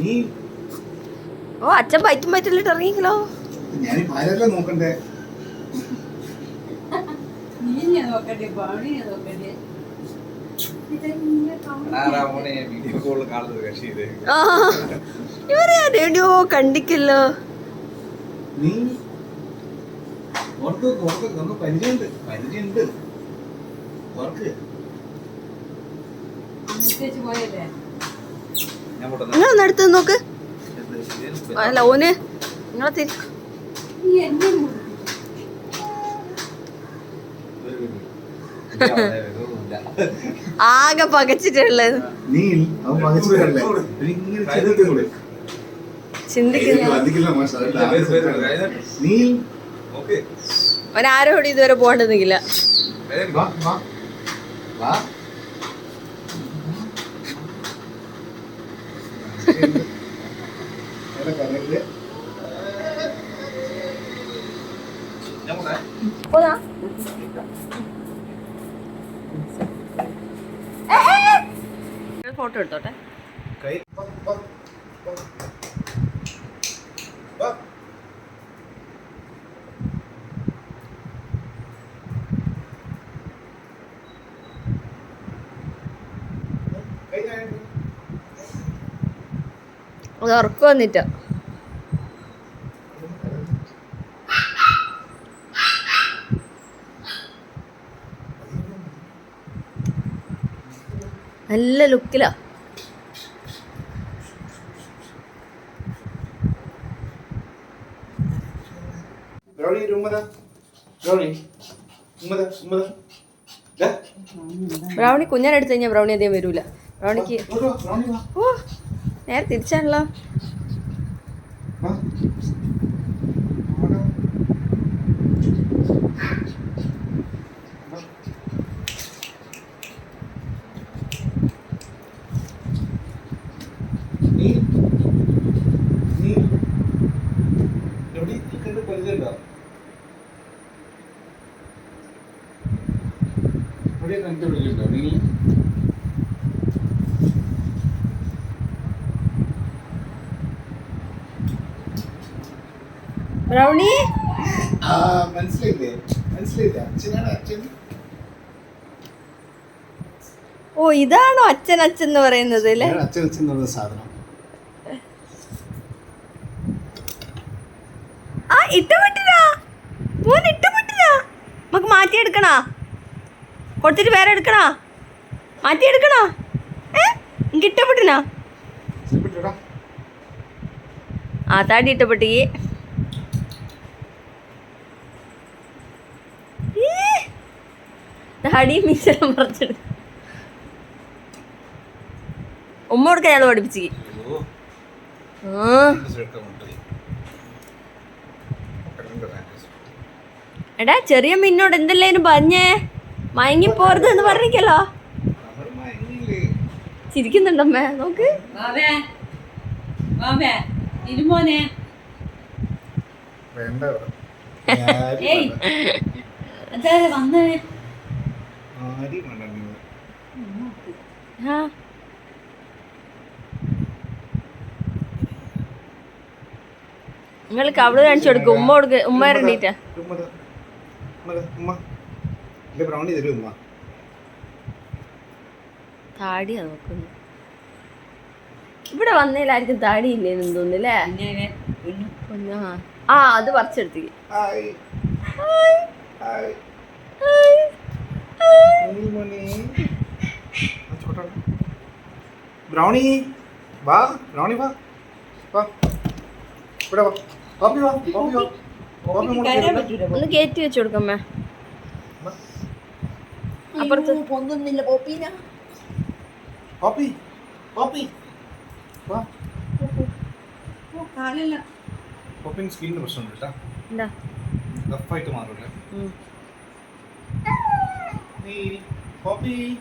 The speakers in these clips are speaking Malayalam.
നീ ഓ അച്ഛൻ പറ്റും പറ്റില്ലിട്ട് ഇറങ്ങിക്കലോ ഞാൻ ആരല്ലേ നോക്കണ്ടേ? ഇവരെ റേഡിയോ കണ്ടിക്കല്ലോ. നീ ഓർക്ക് ഓർക്ക് നമുക്ക് പരിചയമുണ്ട് പരിചയമുണ്ട്. ഓർക്ക് പോയല്ലേ? നിങ്ങൾ ഒന്ന് അടുത്ത് നോക്ക്. അല്ല ഓന്. നിങ്ങളെ തിരി നീ എന്നെ മുടി. ആകെ പകച്ചിട്ടുള്ളത്. ചിന്തിക്കുന്ന. ആരോട് ഇതുവരെ പോകണ്ടെന്നില്ല വാ വാ വാ എടാ കരയിൽ ഞാൻ പോട്ടെ പോതാ ഫോട്ടോ എടുത്തോട്ടെ കൈ വാ, വാ, വാ. വാ. കൈ താഴെ അത് ഉറക്കം വന്നിട്ടോ. നല്ല ലുക്കിലാ. ബ്രൗണി ഒരു ഉമ്മതാ. ബ്രൗണി ഉമ്മതാ ഉമ്മതാ. ദാ. ബ്രൗണി കുഞ്ഞാൻ എടുത്തു കഴിഞ്ഞാൽ ബ്രൗണി അധികം വരൂല. ബ്രൗണിക്ക്. ഓ. നേരെ തിരിച്ചാണല്ലോ വാ. വാടാ. വാ. നീ നീ എവിടെ കണ്ട് പരിചയമുണ്ടോ എവിടെ കണ്ട് പരിചയമുണ്ടോ നീ ബ്രൗണി ആ മനസ്സിലായില്ലേ? മനസ്സിലായില്ലേ? അച്ഛനാണ് അച്ഛൻ. ഓ ഇതാണോ അച്ഛൻ അച്ഛൻ എന്ന് പറയുന്നത് അല്ലേ? അച്ഛൻ അച്ഛൻ എന്ന് പറയുന്ന സാധനം. ആ മോൻ നമുക്ക് മാറ്റിയെടുക്കണോ. കൊടുത്തിട്ട് വേറെ എടുക്കണോ. മാറ്റിയെടുക്കണോ. ഏ? എനിക്ക് ഇട്ടപ്പെട്ടിനാ ആ താടി ഇഷ്ടപ്പെട്ടി താടിയും മീശലും പറിച്ചെടുക്ക. ഉമ്മ കൊടുക്കാൻ അയാൾ പഠിപ്പിച്ചു. എടാ ചെറിയ മിന്നോട് എന്തെല്ലേനും പറഞ്ഞേ? മയങ്ങി പോരുത് എന്ന് പറഞ്ഞിക്കല്ലോ ചിരിക്കുന്നുണ്ടമ്മേ നോക്ക്. ഏയ്. അതെ വന്നേ? ആരും നീ. നിങ്ങൾ കവൾ കാണിച്ചു കൊടുക്കും. ഉമ്മ കൊടുക്ക. ഉമ്മ എന്റെ ബ്രൗണി തരും ഉമ്മ. താടിയാ നോക്കുന്നു. ഇവിടെ വന്നതിലായിരിക്കും താടി ഇല്ലേന്ന് തോന്നുന്നില്ലേ? ആ അത് പറിച്ചെടുത്തേക്ക്. ഹായ് മോനെ ആ, ചോട്ടാ. ബ്രൗണി വാ ബ്രൗണി വാ. വാ. ഇവിടെ വാ. കോപ്പി വാ കോപ്പി വാ. കോപ്പി ഒന്ന് കയറ്റി വെച്ചു കൊടുക്കമ്മേ അപ്പുറത്ത്. പൊങ്ങുന്നില്ല പോപ്പീന കോപ്പി കോപ്പി. വാ. ഓ കാലല്ല. കോപ്പിന് സ്കിന്നിന് പ്രശ്നമുണ്ട് കേട്ടോ. എന്താ? റഫായിട്ട് മാറില്ല?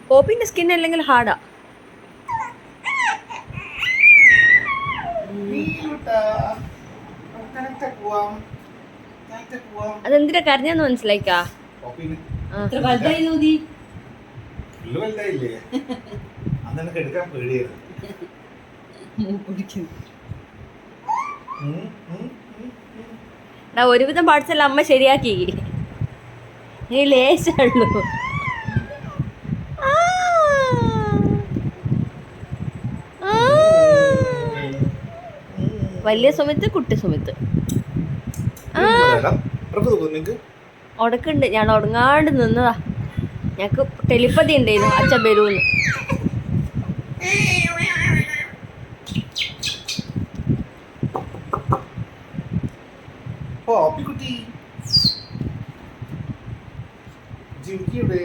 പോപ്പിന്റെ സ്കിൻ അല്ലെങ്കിൽ ഹാർഡാ? അതെന്തിനാ കരഞ്ഞെന്ന് മനസ്സിലായിക്കാ? ഒരുവിധം പാർട്സ് എല്ലാം അമ്മ ശരിയാക്കി. നീ ലേശുള്ളൂ ആ. ആ. വലിയ സുമിത്ത് കുട്ടി സുമിത്ത് നിനക്ക്? ഉടക്കുണ്ട്. ഞാൻ ഉടങ്ങാണ്ട് നിന്നതാ. ഞങ്ങക്ക് ടെലിപ്പതി ഉണ്ടായിരുന്നു അച്ഛൻ വരൂന്ന് ജിമിക്കിയുടെ